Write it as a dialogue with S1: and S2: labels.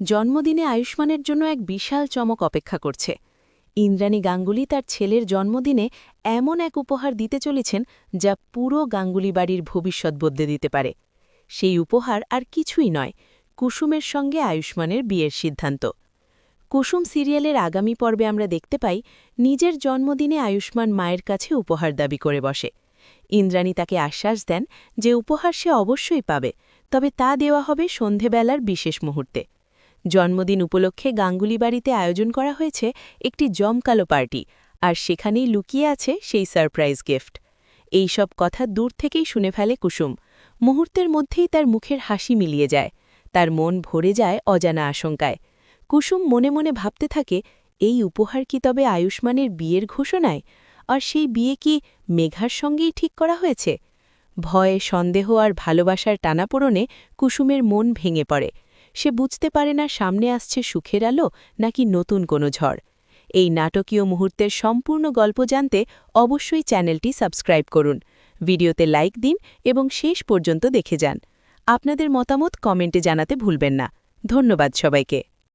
S1: জন্মদিনে আয়ুষ্মানের জন্য এক বিশাল চমক অপেক্ষা করছে। ইন্দ্রাণী গাঙ্গুলি তার ছেলের জন্মদিনে এমন এক উপহার দিতে চলেছেন যা পুরো গাঙ্গুলি বাড়ির ভবিষ্যৎ বদলে দিতে পারে। সেই উপহার আর কিছুই নয়, কুসুমের সঙ্গে আয়ুষ্মানের বিয়ের সিদ্ধান্ত। কুসুম সিরিয়ালের আগামী পর্বে আমরা দেখতে পাই, নিজের জন্মদিনে আয়ুষ্মান মায়ের কাছে উপহার দাবি করে বসে। ইন্দ্রাণী তাকে আশ্বাস দেন যে উপহার সে অবশ্যই পাবে, তবে তা দেওয়া হবে সন্ধেবেলার বিশেষ মুহূর্তে। জন্মদিন উপলক্ষে গাঙ্গুলি বাড়িতে আয়োজন করা হয়েছে একটি জমকালো পার্টি, আর সেখানেই লুকিয়ে আছে সেই সারপ্রাইজ গিফট। এই সব কথা দূর থেকেই শুনে ফেলে কুসুম। মুহূর্তের মধ্যেই তার মুখের হাসি মিলিয়ে যায়, তার মন ভরে যায় অজানা আশঙ্কায়। কুসুম মনে মনে ভাবতে থাকে, এই উপহার কি তবে আয়ুষ্মানের বিয়ের ঘোষণায়? আর সেই বিয়ে কি মেঘার সঙ্গেই ঠিক করা হয়েছে? ভয়ে সন্দেহ আর ভালোবাসার টানাপোড়নে কুসুমের মন ভেঙে পড়ে। সে বুঝতে পারে না সামনে আসছে সুখের আলো নাকি নতুন কোনো ঝড়। এই নাটকীয় মুহূর্তের সম্পূর্ণ গল্প জানতে অবশ্যই চ্যানেলটি সাবস্ক্রাইব করুন, ভিডিওতে লাইক দিন এবং শেষ পর্যন্ত দেখে যান। আপনাদের মতামত কমেন্টে জানাতে ভুলবেন না। ধন্যবাদ সবাইকে।